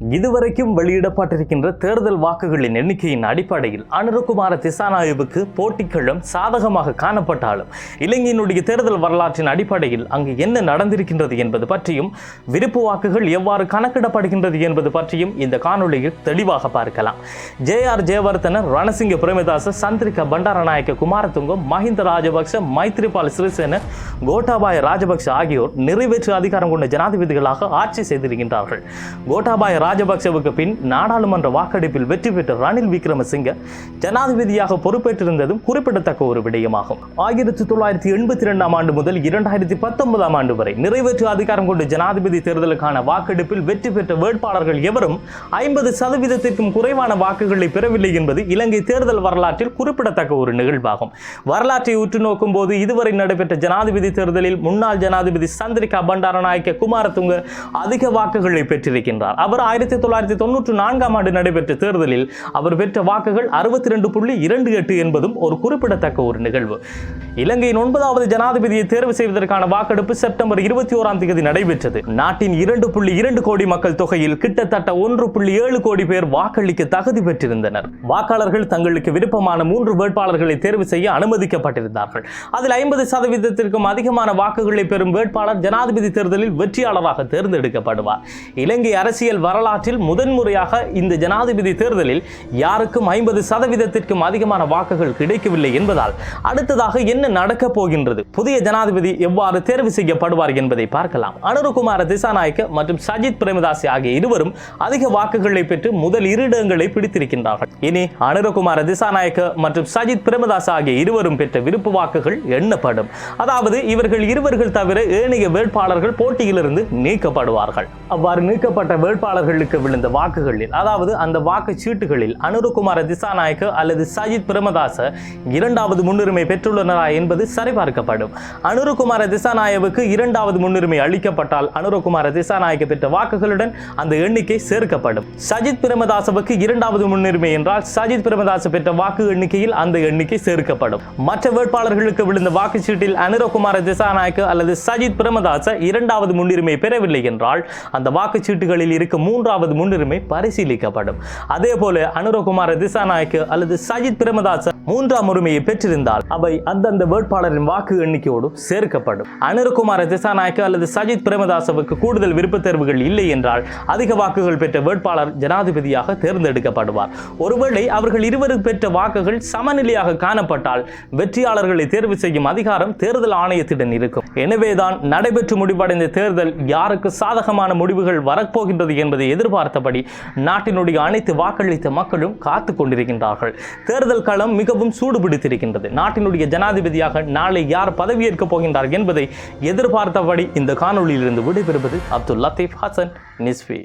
இதுவரைக்கும் வெளியிடப்பட்டிருக்கின்ற தேர்தல் வாக்குகளின் எண்ணிக்கையின் அடிப்படையில் அனுருகுமார திசாநாயுவுக்கு போட்டிக்களம் சாதகமாக காணப்பட்டாலும் இலங்கையினுடைய தேர்தல் வரலாற்றின் அடிப்படையில் அங்கு என்ன நடந்திருக்கின்றது என்பது பற்றியும் விருப்பு வாக்குகள் எவ்வாறு கணக்கிடப்படுகின்றது என்பது பற்றியும் இந்த காணொலியில் தெளிவாக பார்க்கலாம். ஜே ஆர் ஜெயவர்தன ரணசிங்க பிரேமதாச சந்திரிகா பண்டாரநாயக்க குமாரதுங்கம் மஹிந்த ராஜபக்ச மைத்ரிபால் சிறிசேன கோட்டாபாய ராஜபக்ச ஆகியோர் நிறைவேற்று அதிகாரம் கொண்ட ஜனாதிபதிகளாக ஆட்சி செய்திருக்கின்றார்கள். கோட்டாபாய ராஜபக்சவுக்கு பின் நாடாளுமன்ற வாக்கெடுப்பில் வெற்றி பெற்ற ரணில் விக்ரமசிங்க ஜனாதிபதியாக பொறுப்பேற்றிருந்ததும் குறிப்பிடத்தக்க ஒரு விடயமாகும். ஆயிரத்தி தொள்ளாயிரத்தி எண்பத்தி இரண்டாம் ஆண்டு முதல் இரண்டாயிரத்தி பத்தொன்பதாம் ஆண்டு வரை நிறைவேற்று அதிகாரம் கொண்ட ஜனாதிபதி தேர்தலுக்கான வாக்கெடுப்பில் வெற்றி பெற்ற வேட்பாளர்கள் எவரும் ஐம்பது சதவீதத்திற்கும் குறைவான வாக்குகளை பெறவில்லை என்பது இலங்கை தேர்தல் வரலாற்றில் குறிப்பிடத்தக்க ஒரு நிகழ்வாகும். வரலாற்றை உற்று நோக்கும் போது இதுவரை நடைபெற்ற ஜனாதிபதி தேர்தலில் முன்னாள் ஜனாதிபதி சந்திரிகா பண்டாரநாயக்க குமாரதுங்க அதிக வாக்குகளை பெற்றிருக்கின்றார். அவர் ஆயிரத்தி தொள்ளாயிரத்தி தொண்ணூற்று நான்காம் ஆண்டு நடைபெற்ற தேர்தலில் அவர் பெற்ற வாக்குகள் அறுபத்தி ரெண்டு புள்ளி இரண்டு எட்டு என்பதும் ஒரு குறிப்பிடத்தக்க ஒரு நிகழ்வு. இலங்கையின் ஒன்பதாவது ஜனாதிபதியை தேர்வு செய்வதற்கான வாக்கெடுப்பு செப்டம்பர் இருபத்தி ஓராம் தேதி நடைபெற்றது. நாட்டின் இரண்டு புள்ளி இரண்டு கோடி மக்கள் தொகையில் கிட்டத்தட்ட ஒன்று புள்ளி ஏழு கோடி பேர் வாக்களிக்க தகுதி பெற்றிருந்தனர். வாக்காளர்கள் தங்களுக்கு விருப்பமான மூன்று வேட்பாளர்களை தேர்வு செய்ய அனுமதிக்கப்பட்டிருந்தார்கள். அதில் ஐம்பது சதவீதத்திற்கும் அதிகமான வாக்குகளை பெறும் வேட்பாளர் ஜனாதிபதி தேர்தலில் வெற்றியாளராக தேர்ந்தெடுக்கப்படுவார். இலங்கை அரசியல் வரலாறு வரலாற்றில் முதன்முறையாக இந்த ஜனாதிபதி தேர்தலில் யாருக்கும் ஐம்பது சதவீதத்திற்கும் அதிகமான வாக்குகள் கிடைக்கவில்லை என்பதால் அடுத்ததாக என்ன நடக்கப் போகின்றது? புதிய ஜனாதிபதி எவ்வாறு தேர்வு செய்யப்படுவார் என்பதை பார்க்கலாம். அனுருகுமார திசாநாயக்க மற்றும் சஜித் பிரேமதாசி ஆகிய இருவரும் அதிக வாக்குகளை பெற்று முதல் இரு இடங்களை பிடித்திருக்கின்றார்கள். இனி அனுரகுமார திசாநாயக்க மற்றும் சஜித் பிரேமதாஸ் ஆகிய இருவரும் பெற்ற விருப்பு வாக்குகள் எண்ணப்படும். அதாவது இவர்கள் இருவர்கள் தவிர ஏனைய வேட்பாளர்கள் போட்டியிலிருந்து நீக்கப்படுவார்கள். அவ்வாறு நீக்கப்பட்ட வேட்பாளர்கள் அவர்களுக்கு விழுந்த வாக்குகளில் அதாவது அந்த வாக்கு சீட்டுகளில் அனுருகுமார திசாநாயக்க அல்லது சஜித் பிரேமதாச இரண்டாவது முன்னுரிமை பெற்றுள்ளனரா என்பது சரிபார்க்கப்படும். அனுருகுமார திசாநாயவுக்கு இரண்டாவது முன்னுரிமை அளிக்கப்பட்டால் அனுருகுமார திசாநாயக்க பெற்ற வாக்குகளுடன் அந்த எண்ணிக்கை சேர்க்கப்படும். சஜித் பிரேமதாசவுக்கு இரண்டாவது முன்னுரிமை என்றால் சஜித் பிரேமதாச பெற்ற வாக்கு எண்ணிக்கையில் அந்த எண்ணிக்கை சேர்க்கப்படும். மற்ற வேட்பாளர்களுக்கு விழுந்த வாக்குச்சீட்டில் அனுரகுமார திசாநாயக்க அல்லது சஜித் பிரேமதாச இரண்டாவது முன்னுரிமை பெறவில்லை என்றால் அந்த வாக்குச்சீட்டுகளில் இருக்கும் மூன்று மூன்றாவது முன்னுரிமை பரிசீலிக்கப்படும். அதே போல அனுரகுமார திசாநாயக்க அல்லது சஜித் பிரேமதாச மூன்றாம் உரிமையை பெற்றிருந்தால் அவை அந்தந்த வேட்பாளரின் வாக்கு எண்ணிக்கையோடு சேர்க்கப்படும். அனிருகுமார திசாநாயக்க அல்லது சஜித் பிரேமதாசவுக்கு கூடுதல் விருப்பத் தேர்வுகள் இல்லை என்றால் அதிக வாக்குகள் பெற்ற வேட்பாளர் ஜனாதிபதியாக தேர்ந்தெடுக்கப்படுவார். ஒருவேளை அவர்கள் இருவரும் பெற்ற வாக்குகள் சமநிலையாக காணப்பட்டால் வெற்றியாளர்களை தேர்வு செய்யும் அதிகாரம் தேர்தல் ஆணையத்திடம் இருக்கும். எனவேதான் நடைபெற்று முடிவடைந்த தேர்தல் யாருக்கு சாதகமான முடிவுகள் வரப்போகின்றது என்பதை எதிர்பார்த்தபடி நாட்டினுடைய அனைத்து வாக்களித்த மக்களும் காத்து கொண்டிருக்கின்றார்கள். தேர்தல் களம் மிக மிகவும் சூடுபிடித்திருக்கின்றது. நாட்டினுடைய ஜனாதிபதியாக நாளை யார் பதவியேற்கப் போகின்றார் என்பதை எதிர்பார்த்தபடி இந்த காணொளியிலிருந்து விடைபெறுவது அப்துல் லத்தீப் ஹசன் நிஸ்வி